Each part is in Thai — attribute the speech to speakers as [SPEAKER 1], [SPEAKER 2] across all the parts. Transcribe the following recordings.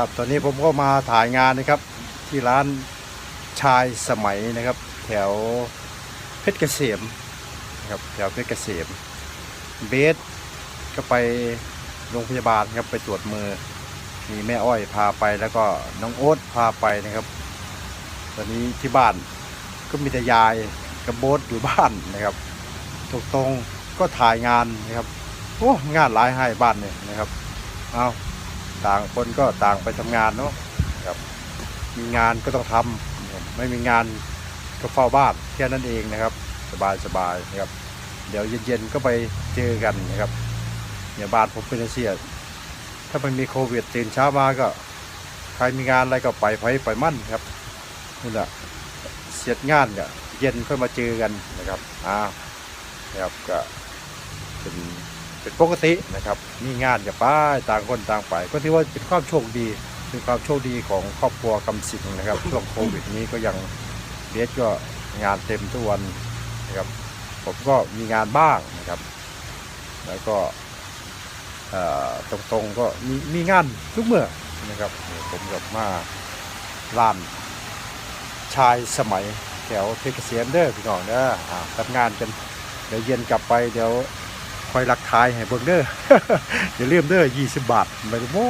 [SPEAKER 1] ครับตอนนี้ผมก็มาถ่ายงานนะครับ ที่ร้านชายสมัยนะครับ แถวเพชรเกษมนะครับแถวเพชรเกษมเบสก็ไปโรงพยาบาลครับไปตรวจมือ มีแม่อ้อยพาไปแล้วก็น้องโอ๊ตพาไปนะครับ ตอนนี้ที่บ้านก็มีแต่ยายกับโบ๊ทอยู่บ้านนะครับตรงๆก็ถ่ายงานนะครับโอ้งานหลายให้บ้านเนี่ยนะครับเอา ต่างคนก็ต่างไปทำงานเนาะครับมีงานก็ต้องทำนะครับไม่มีงานก็เฝ้าบ้านแค่นั้นเองนะครับ สบายๆนะครับ เดี๋ยวเย็นๆก็ไปเจอกันนะครับเนี่ยบ้านผมเป็นเสียถ้ามันมีโควิดตื่นเช้ามาก็ ใครมีงานอะไรก็ไปไปไปมั่นครับนี่แหละเสร็จงานก็เย็นค่อยมาเจอกันนะครับอ้าวนะครับก็เป็น เป็นปกตินะครับมีงานกับป้าต่างคนต่างไป ก็ถือว่าเป็นความโชคดีเป็นความโชคดีของครอบครัวกำสิงนะครับช่วงโควิดนี้ก็ยังเบสก็งานเต็มทุกวันนะครับผมก็มีงานบ้างนะครับ แล้วก็ตรงๆก็มีมีงานทุกเมื่อนะครับผมกับมาร้านชายสมัยแถวเพชรเกษมเด้อพี่น้องเด้อทำงานกันเดี๋ยวเย็นกลับไปเดี๋ยว อยรักทายให้เบิ่งเด้ออย่าลืมเด้อ20 บาทไม่ได้โม้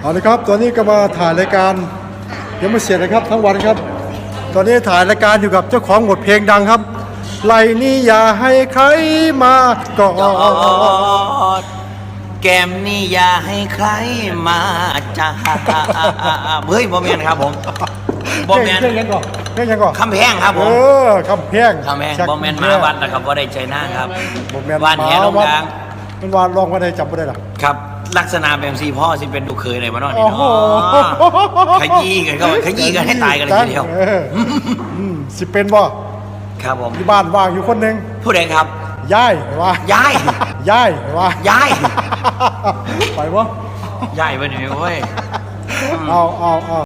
[SPEAKER 1] เอาเลยครับตอนนี้ก็มาถ่ายรายการยังไม่เสร็จนะครับทั้งวันครับ ตอนนี้ถ่ายรายการอยู่กับเจ้าของบทเพลงดังครับไหลนี้อย่าให้ใครมากอ
[SPEAKER 2] กอ
[SPEAKER 1] ด
[SPEAKER 2] ดแก้มนี่อย่าให้ใครมาจ้าเฮ้ยบอมแมนครับผมบอมแมน
[SPEAKER 1] เพลงยังก่อนเพลงยังก่อน
[SPEAKER 2] คำแพงครับผ
[SPEAKER 1] เอ
[SPEAKER 2] ม
[SPEAKER 1] อคำแพง
[SPEAKER 2] คำแพง
[SPEAKER 1] ชัก
[SPEAKER 2] บอมแมนมาวัดนะครับว่าได้ใจหน้าครับ
[SPEAKER 1] บ่แม่
[SPEAKER 2] วานแหลงกลาง
[SPEAKER 1] มันวานลองมาได้จับไม่ได้หรอ
[SPEAKER 2] ครับ ลักษณะแบบสีพ่อสิเป็นดูกเคยเลยมานอน
[SPEAKER 1] โอ้
[SPEAKER 2] นี่
[SPEAKER 1] โห
[SPEAKER 2] เนาะขยี้กันก็ขยี้กันให้ตายกันเลยทีเดียว
[SPEAKER 1] อออืมสิเป็นบ่
[SPEAKER 2] ครับผม
[SPEAKER 1] ที่บ้านว่างอยู่คนหนึ่ง
[SPEAKER 2] ผู้ใดครับ
[SPEAKER 1] ย้ายว่า
[SPEAKER 2] ย้าย
[SPEAKER 1] ย้ายว่า
[SPEAKER 2] ย้าย
[SPEAKER 1] ไปวะ
[SPEAKER 2] ย้ายไปไหนเว้ย
[SPEAKER 1] เอาเอาเอา